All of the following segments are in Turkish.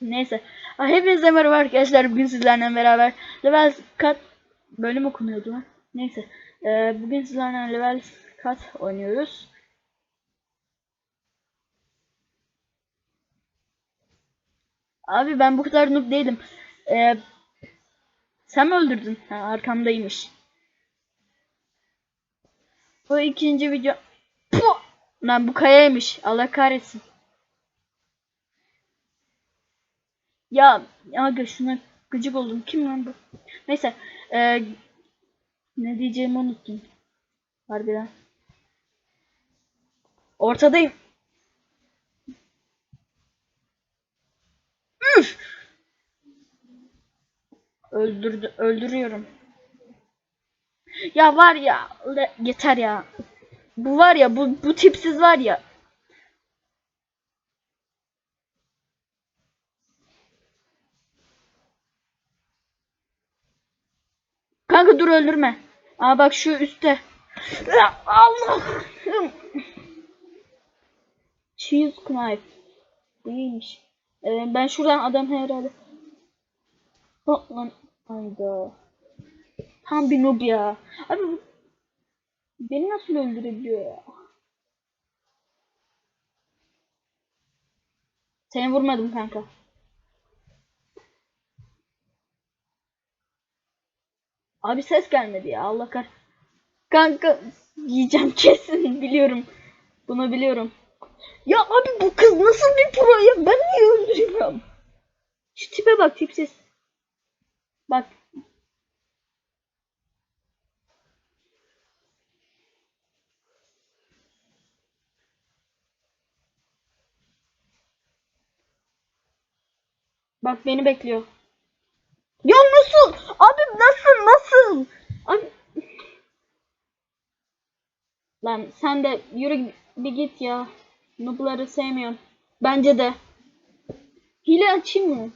Neyse. Hepinize merhaba arkadaşlar. Bugün sizlerle beraber level kat bölüm okunuyordu lan. Neyse. Ee, bugün sizlerle level kat oynuyoruz. Abi ben bu kadar noob değilim. Ee, sen mi öldürdün? Ha, arkamdaymış. Bu ikinci video. Puh! Lan bu kayaymış. Allah kahretsin. Ya aga şuna gıcık oldum. Kim lan bu? Neyse. eee, ne diyeceğimi unuttum. Harbiden. Ortadayım. Üf! Öldürdü, öldürüyorum. Ya var ya yeter ya. Bu var ya bu bu tipsiz var ya. Kanka dur öldürme. Aa bak şu üstte. Allah'ım. Cheese knife. Değilmiş. Ee, ben şuradan adam herhalde. Oh, lan. Hayda. Tam bir noob ya. Abi bu- beni nasıl öldürebiliyor ya? Seni vurmadım kanka. Abi ses gelmedi ya Allah kar. Kanka yiyeceğim kesin biliyorum. Bunu biliyorum. Ya abi bu kız nasıl bir pro ya? Ben niye öldürüyorum? Şu tipe bak tipsiz. Bak. Bak beni bekliyor. Ya nasıl? Abi nasıl? Abi Lan sen de yürü bir git ya. Noob'ları sevmiyorum. Bence de. Hile açayım mı?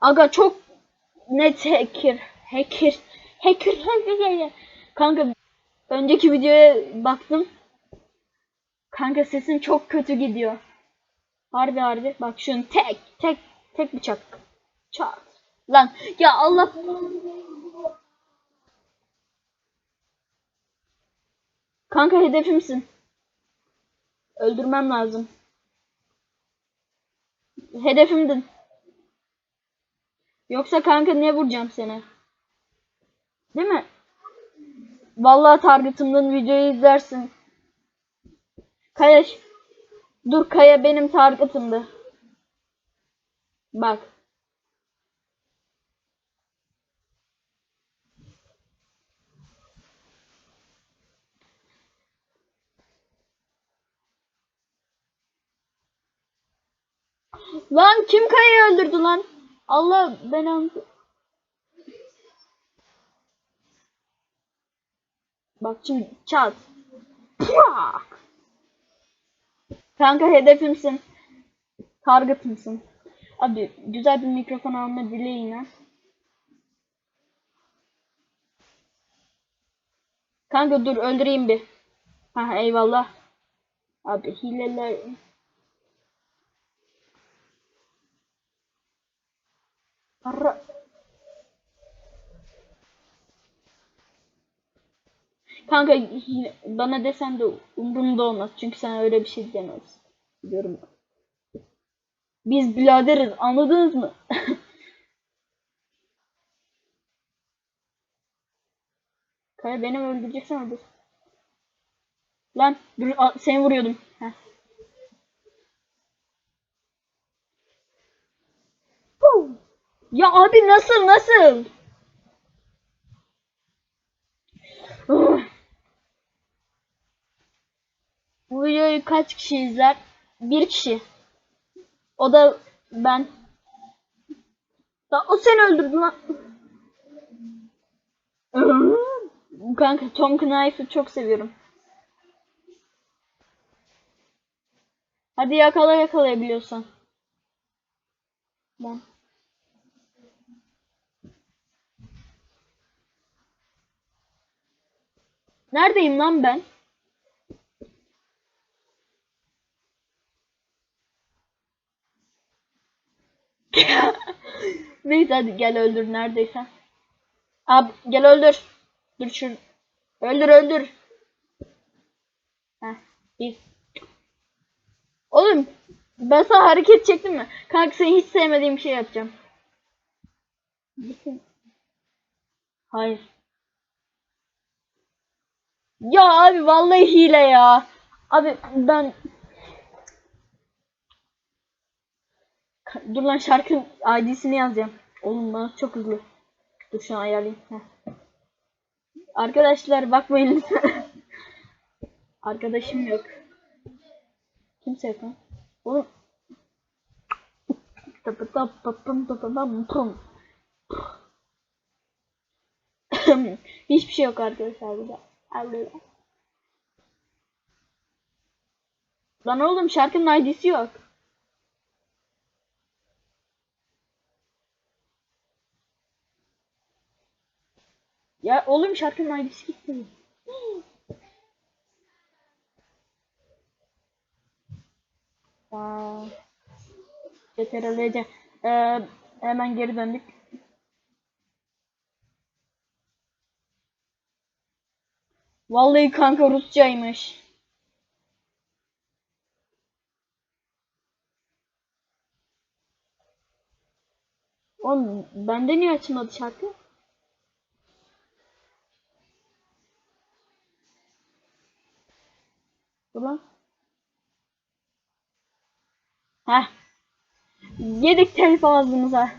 Aga çok net hacker. Hacker. Hacker. hacker. Kanka önceki videoya baktım. Kanka sesin çok kötü gidiyor. Harbi harbi. Bak şunu tek tek tek bıçak. Çat. Lan ya Allah. Kanka hedefimsin. Öldürmem lazım. Hedefimdin. Yoksa kanka niye vuracağım seni? Değil mi? Vallahi targetımdan videoyu izlersin. Kaya Dur Kaya benim targetımdı. Bak. Lan kim Kaya'yı öldürdü lan? Allah belanı. Bak şimdi çat. Pua! Kanka hedefimsin. Target'ımsın. Abi güzel bir mikrofon alma dileğiyle. Kanka dur öldüreyim bir. Ha eyvallah. Abi hileler. Ara. Kanka bana desen de umurumda olmaz. Çünkü sen öyle bir şey diyemezsin. Biliyorum. Biz biraderiz anladınız mı? Kaya beni öldüreceksen öldür. Lan dur seni vuruyordum. Heh. Ya abi nasıl nasıl? Bu videoyu kaç kişi izler? Bir kişi. O da ben. Ya o seni öldürdü lan. Kanka Tom Knife'ı çok seviyorum. Hadi yakala yakalayabiliyorsan. Ben. Neredeyim lan ben? Neyse hadi gel öldür neredeyse. Abi gel öldür. Dur şu. Öldür öldür. Heh, biz. Oğlum ben sana hareket çektim mi? Kanka seni hiç sevmediğim bir şey yapacağım. Hayır. Ya abi vallahi hile ya. Abi ben Dur lan şarkının ID'sini yazacağım. Oğlum bana çok hızlı. Dur şunu ayarlayayım. Heh. Arkadaşlar bakmayın. Arkadaşım yok. Kimse yok lan. Oğlum. Hiçbir şey yok arkadaşlar burada. Allah. Lan oğlum şarkının ID'si yok. Ya oğlum şarkının ID'si gitti. Aa, CTRL'ce. Ee, hemen geri döndük. Vallahi kanka Rusçaymış. Oğlum bende niye açılmadı şarkı? Ulan. Heh. Yedik telif ağzımıza.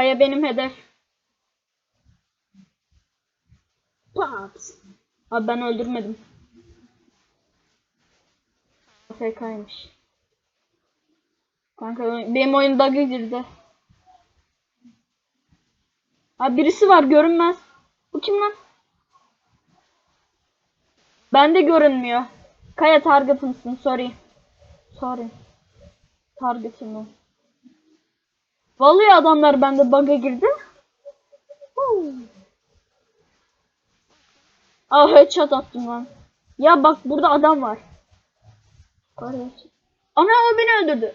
Kaya benim hedef. Paps. Abi ben öldürmedim. AFK'ymış. Kanka benim oyun bug'a girdi. Abi birisi var görünmez. Bu kim lan? Bende görünmüyor. Kaya target'ımsın sorry. Sorry. Target'ım o. Vallahi adamlar bende bug'a girdi. Huu. Ah headshot attım lan. Ya bak burada adam var. Ana o beni öldürdü.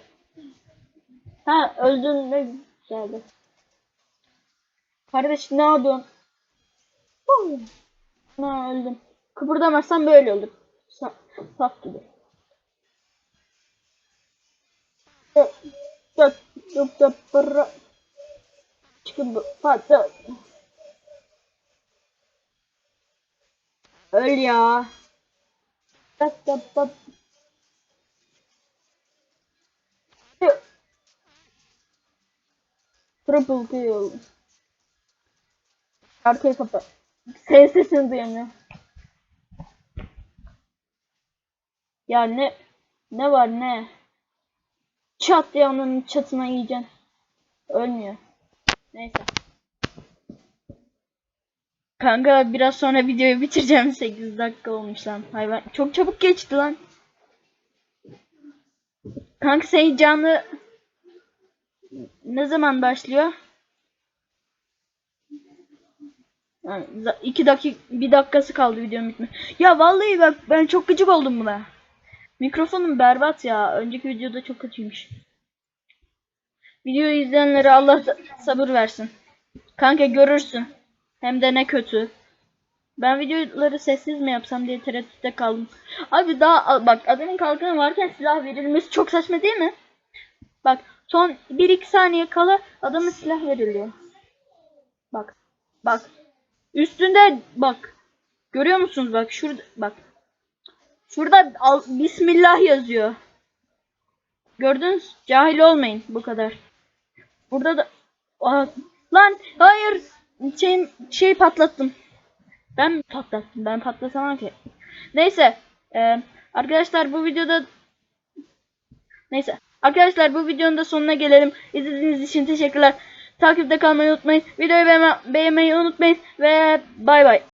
Ha öldün ne güzeldi. Kardeş ne yapıyorsun? Ha öldüm. Kıpırdamazsan böyle olur. Sa saf gibi. Dört, dört, dört, dört, dört. Çıkın bu. Patla. Öl ya. Dört, dört, dört. Triple kill. Şarkıyı kapat. Senin sesini duyamıyorum. Ya ne ne var ne? Çat onun çatına yiyeceksin. Ölmüyor. Neyse. Kanka biraz sonra videoyu bitireceğim. 8 dakika olmuş lan. Hayvan çok çabuk geçti lan. Kanka senin canlı ne zaman başlıyor? Yani 2 dakika bir dakikası kaldı videonun bitme. Ya vallahi bak ben çok gıcık oldum buna. Mikrofonum berbat ya. Önceki videoda çok kötüymüş. Videoyu izleyenlere Allah sa- sabır versin. Kanka görürsün. Hem de ne kötü. Ben videoları sessiz mi yapsam diye tereddütte kaldım. Abi daha bak adamın kalkanı varken silah verilmesi çok saçma değil mi? Bak son 1-2 saniye kala adamın silah veriliyor. Bak. Bak. Üstünde bak. Görüyor musunuz bak şurada bak. Şurada al, Bismillah yazıyor. Gördünüz? Cahil olmayın bu kadar. Burada da Aa, lan hayır şey şey patlattım. Ben mi patlattım? Ben patlatamam ki. Neyse. e, arkadaşlar bu videoda Neyse. Arkadaşlar bu videonun da sonuna gelelim. İzlediğiniz için teşekkürler. Takipte kalmayı unutmayın. Videoyu beğenme- beğenmeyi unutmayın. Ve bay bay.